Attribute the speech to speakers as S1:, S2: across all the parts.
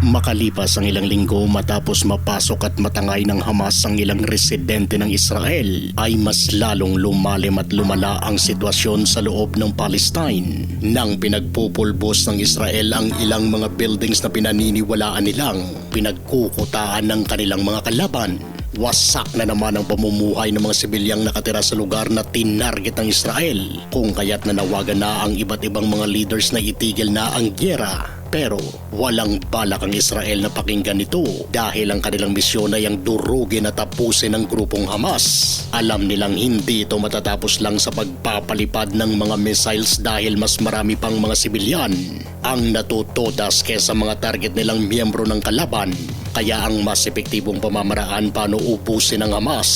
S1: Makalipas ang ilang linggo matapos mapasok at matangay ng Hamas ang ilang residente ng Israel ay mas lalong lumalim at lumala ang sitwasyon sa loob ng Palestine. Nang pinagpupulbos ng Israel ang ilang mga buildings na pinaniniwalaan nilang pinagkukutaan ng kanilang mga kalaban. Wasak na naman ang pamumuhay ng mga sibilyang nakatira sa lugar na tinarget ng Israel kung kaya't nanawagan na ang iba't ibang mga leaders na itigil na ang gyera pero walang balak ang Israel na pakinggan ito dahil ang kanilang misyon ay ang durugin at tapusin ng grupong Hamas. Alam nilang hindi ito matatapos lang sa pagpapalipad ng mga missiles dahil mas marami pang mga sibilyan ang natutodas kesa mga target nilang miyembro ng kalaban. Kaya ang mas epektibong pamamaraan paano upusin ng Hamas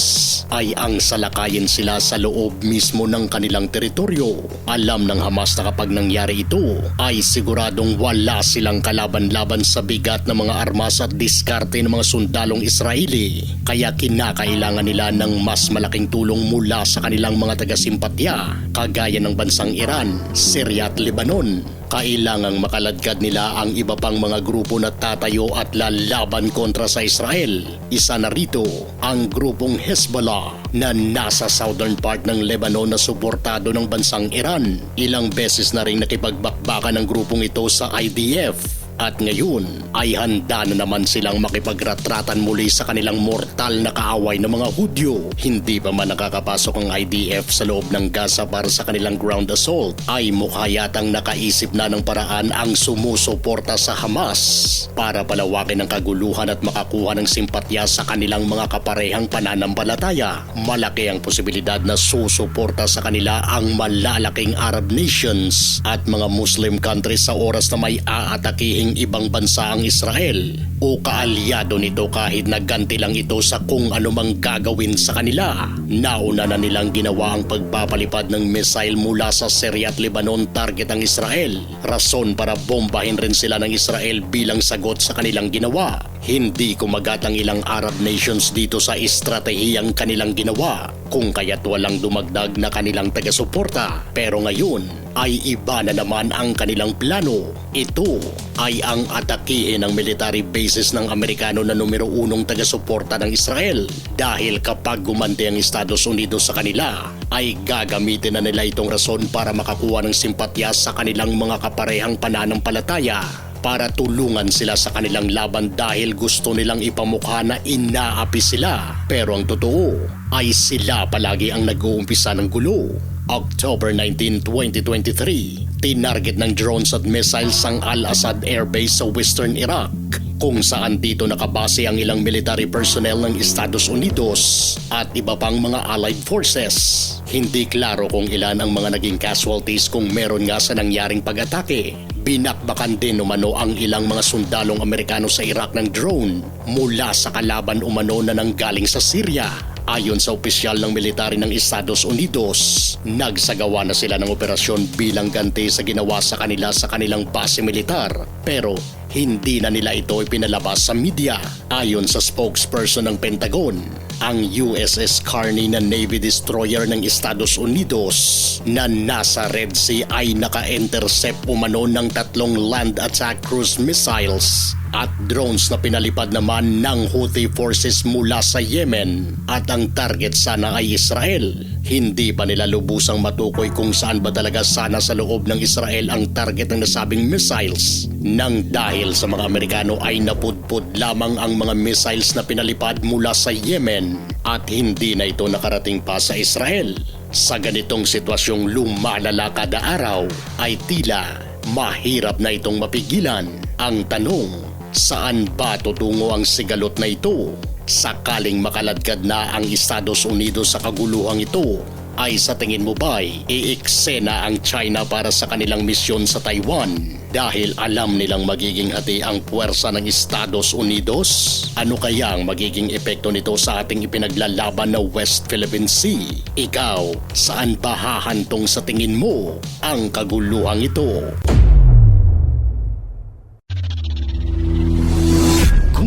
S1: ay ang salakayin sila sa loob mismo ng kanilang teritoryo. Alam ng Hamas na kapag nangyari ito ay siguradong wala silang kalaban-laban sa bigat ng mga armas at diskarte ng mga sundalong Israeli. Kaya kinakailangan nila ng mas malaking tulong mula sa kanilang mga taga-simpatya kagaya ng bansang Iran, Syria at Lebanon kailangang makaladkad nila ang iba pang mga grupo na tatayo at lalaban kontra sa Israel. Isa na rito ang grupong Hezbollah na nasa southern part ng Lebanon na suportado ng bansang Iran. Ilang beses na rin nakipagbakbakan ng grupong ito sa IDF at ngayon ay handa na naman silang makipagretratan muli sa kanilang mortal na kaaway ng mga Hudyo. Hindi pa man nakakapasok ang IDF sa loob ng Gaza para sa kanilang ground assault ay mukha yatang nakaisip na ng paraan ang sumusuporta sa Hamas para palawakin ang kaguluhan at makakuha ng simpatya sa kanilang mga kaparehang pananampalataya. Malaki ang posibilidad na susuporta sa kanila ang malalaking Arab nations at mga Muslim countries sa oras na may aatakihin maging ibang bansa ang Israel o kaalyado nito kahit nagganti lang ito sa kung anumang gagawin sa kanila. Nauna na nilang ginawa ang pagpapalipad ng missile mula sa Syria at Lebanon target ang Israel. Rason para bombahin rin sila ng Israel bilang sagot sa kanilang ginawa. Hindi kumagat ang ilang Arab nations dito sa estratehiyang kanilang ginawa kung kaya't walang dumagdag na kanilang taga-suporta. Pero ngayon, ay iba na naman ang kanilang plano. Ito ay ang atakihin ng military bases ng Amerikano na numero unong taga-suporta ng Israel dahil kapag gumanti ang Estados Unidos sa kanila ay gagamitin na nila itong rason para makakuha ng simpatya sa kanilang mga kaparehang pananampalataya para tulungan sila sa kanilang laban dahil gusto nilang ipamukha na inaapi sila. Pero ang totoo ay sila palagi ang nag-uumpisa ng gulo. October 19, 2023, tinarget ng drones at missiles ang Al-Assad Air Base sa western Iraq kung saan dito nakabase ang ilang military personnel ng Estados Unidos at iba pang mga allied forces. Hindi klaro kung ilan ang mga naging casualties kung meron nga sa nangyaring pag-atake. Binakbakan din umano ang ilang mga sundalong Amerikano sa Iraq ng drone mula sa kalaban umano na nanggaling sa Syria Ayon sa opisyal ng military ng Estados Unidos, nagsagawa na sila ng operasyon bilang ganti sa ginawa sa kanila sa kanilang base militar. Pero hindi na nila ito ipinalabas sa media. Ayon sa spokesperson ng Pentagon, ang USS Carney na Navy destroyer ng Estados Unidos na nasa Red Sea ay naka-intercept umano ng tatlong land attack cruise missiles at drones na pinalipad naman ng Houthi forces mula sa Yemen at ang target sana ay Israel. Hindi pa nila lubusang matukoy kung saan ba talaga sana sa loob ng Israel ang target ng nasabing missiles. Nang dahil sa mga Amerikano ay napudpud lamang ang mga missiles na pinalipad mula sa Yemen at hindi na ito nakarating pa sa Israel. Sa ganitong sitwasyong lumalala kada araw ay tila mahirap na itong mapigilan. Ang tanong, Saan ba tutungo ang sigalot na ito? Sakaling makaladkad na ang Estados Unidos sa kaguluhang ito, ay sa tingin mo ba'y iiksena ang China para sa kanilang misyon sa Taiwan dahil alam nilang magiging hati ang puwersa ng Estados Unidos? Ano kaya ang magiging epekto nito sa ating ipinaglalaban na West Philippine Sea? Ikaw, saan ba hahantong sa tingin mo ang kaguluhang ito?